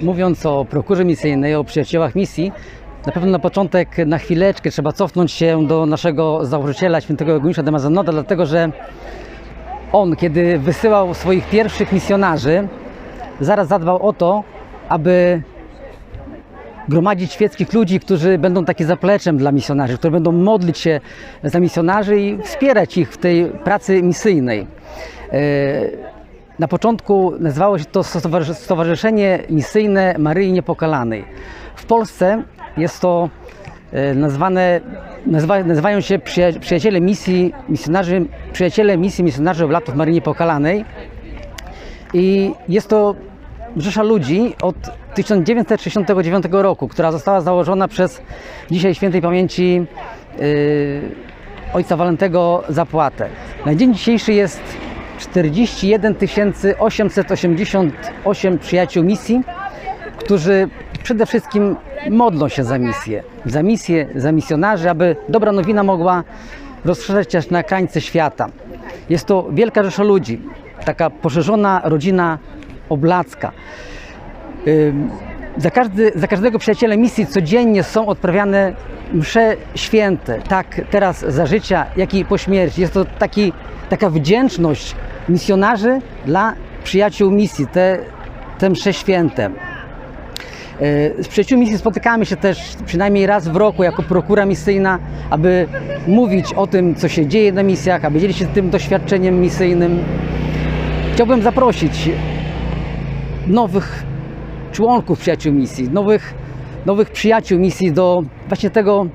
Mówiąc o prokurze misyjnej, o przyjaciołach misji, na pewno na początek, na chwileczkę trzeba cofnąć się do naszego założyciela, świętego Eugeniusza de Mazanoda, dlatego że on, kiedy wysyłał swoich pierwszych misjonarzy, zaraz zadbał o to, aby gromadzić świeckich ludzi, którzy będą takie zapleczem dla misjonarzy, którzy będą modlić się za misjonarzy i wspierać ich w tej pracy misyjnej. E, Na początku nazywało się to Stowarzysz- Stowarzyszenie Misyjne Maryi Niepokalanej. W Polsce jest to e, nazwane, nazywa, nazywają się przyja- przyjaciele misji misjonarzy, przyjaciele misji misjonarzy oblatów Maryi Niepokalanej. I jest to rzesza ludzi od 1969 roku, która została założona przez dzisiaj świętej pamięci yy, ojca Walentego Zapłatę. Na dzień dzisiejszy jest 41 888 przyjaciół misji, którzy przede wszystkim modlą się za misję, za misję, za misjonarzy, aby dobra nowina mogła rozszerzać się na krańce świata. Jest to wielka rzesza ludzi, taka poszerzona rodzina oblacka. Za, każdy, za każdego przyjaciela misji codziennie są odprawiane msze święte, tak teraz za życia, jak i po śmierci. Jest to taki, taka wdzięczność misjonarzy dla przyjaciół misji, te, te msze święte. Z przyjaciółmi misji spotykamy się też przynajmniej raz w roku jako prokura misyjna, aby mówić o tym, co się dzieje na misjach, aby dzielić się tym doświadczeniem misyjnym. Chciałbym zaprosić nowych członków przyjaciół misji, nowych, nowych przyjaciół misji do właśnie tego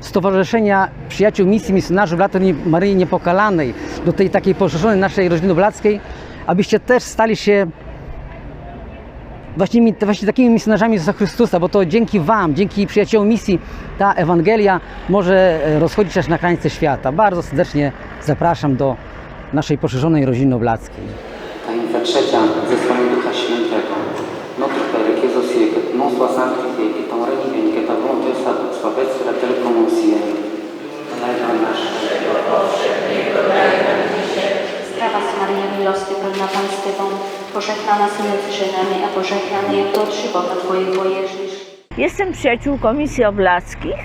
Stowarzyszenia Przyjaciół Misji Misjonarzy w Latach Maryi Niepokalanej, do tej takiej poszerzonej naszej rodziny oblackiej, abyście też stali się właśnie, właśnie takimi misjonarzami Jezusa Chrystusa, bo to dzięki Wam, dzięki przyjaciołom misji ta Ewangelia może e, rozchodzić aż na krańce świata. Bardzo serdecznie zapraszam do naszej poszerzonej rodziny oblackiej. Tajemnica trzecia, między żonami, a pożegnany jest plod żywota Twojego Jezus. Jestem przyjaciółką misji oblackich,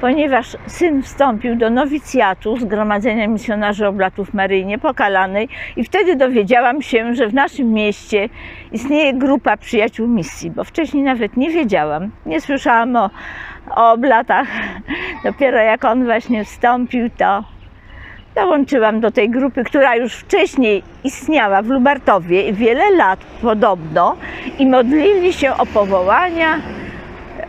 ponieważ syn wstąpił do nowicjatu Zgromadzenia Misjonarzy Oblatów Maryi Niepokalanej i wtedy dowiedziałam się, że w naszym mieście istnieje grupa przyjaciół misji, bo wcześniej nawet nie wiedziałam, nie słyszałam o, o oblatach. Dopiero jak on właśnie wstąpił, to dołączyłam do tej grupy, która już wcześniej istniała w Lubartowie wiele lat podobno i modlili się o powołania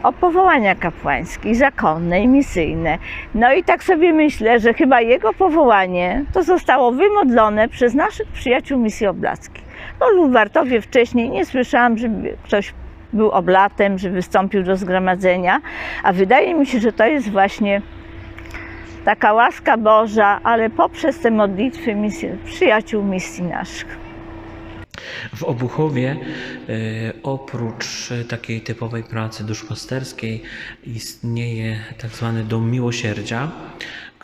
o powołania kapłańskie, zakonne i misyjne. No i tak sobie myślę, że chyba jego powołanie to zostało wymodlone przez naszych przyjaciół misji oblackich. W Lubartowie wcześniej nie słyszałam, żeby ktoś był oblatem, że wystąpił do zgromadzenia, a wydaje mi się, że to jest właśnie taka łaska Boża, ale poprzez te modlitwy misji, przyjaciół misji naszych. W Obuchowie e, oprócz e, takiej typowej pracy duszpasterskiej istnieje tak zwany Dom Miłosierdzia,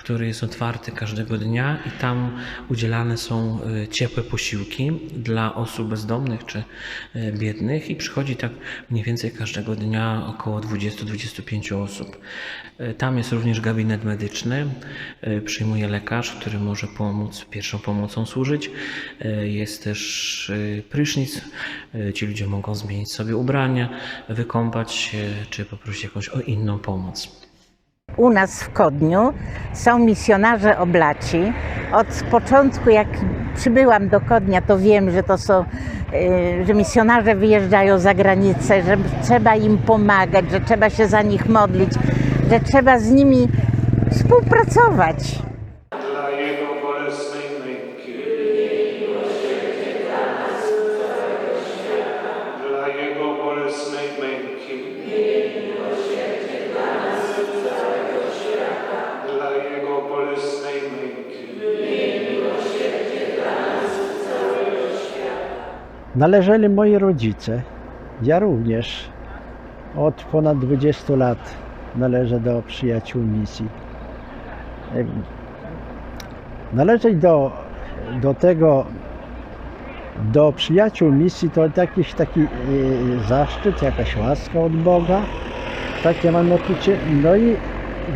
który jest otwarty każdego dnia i tam udzielane są e, ciepłe posiłki dla osób bezdomnych czy e, biednych i przychodzi tak mniej więcej każdego dnia około 20-25 osób. E, Tam jest również gabinet medyczny, przyjmuje lekarz, który może pomóc, pierwszą pomocą służyć. Jest też prysznic, ci ludzie mogą zmienić sobie ubrania, wykąpać się, czy poprosić jakąś o inną pomoc. U nas w Kodniu są misjonarze oblaci. Od początku, jak przybyłam do Kodnia, to wiem, że to są, y, że misjonarze wyjeżdżają za granicę, że trzeba im pomagać, że trzeba się za nich modlić, że trzeba z nimi współpracować. Należeli moi rodzice. Ja również od ponad 20 lat należę do przyjaciół misji. Należeć do, do tego, do przyjaciół misji to jakiś taki e, zaszczyt, jakaś łaska od Boga. Takie mam poczucie. No i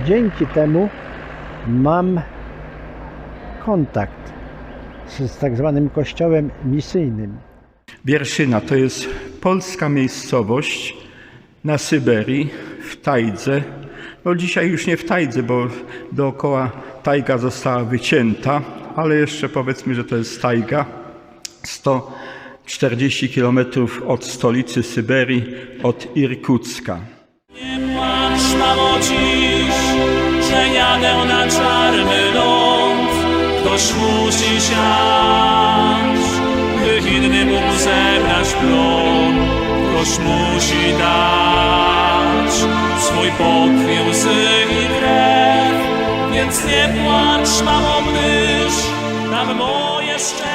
dzięki temu mam kontakt z, tak zwanym kościołem misyjnym. Wierszyna to jest polska miejscowość na Syberii, w Tajdze. No dzisiaj już nie w Tajdze, bo dookoła tajga została wycięta, ale jeszcze powiedzmy, że to jest tajga. 140 km od stolicy Syberii, od Irkucka. Nie płacz, mamo, jadę na czarny ląd. Ktoś musi siać, by inny mógł zebrać plon. Ktoś musi dać swój pokój, łzy i krew. Więc nie płacz, gdyż tam moje szczęście.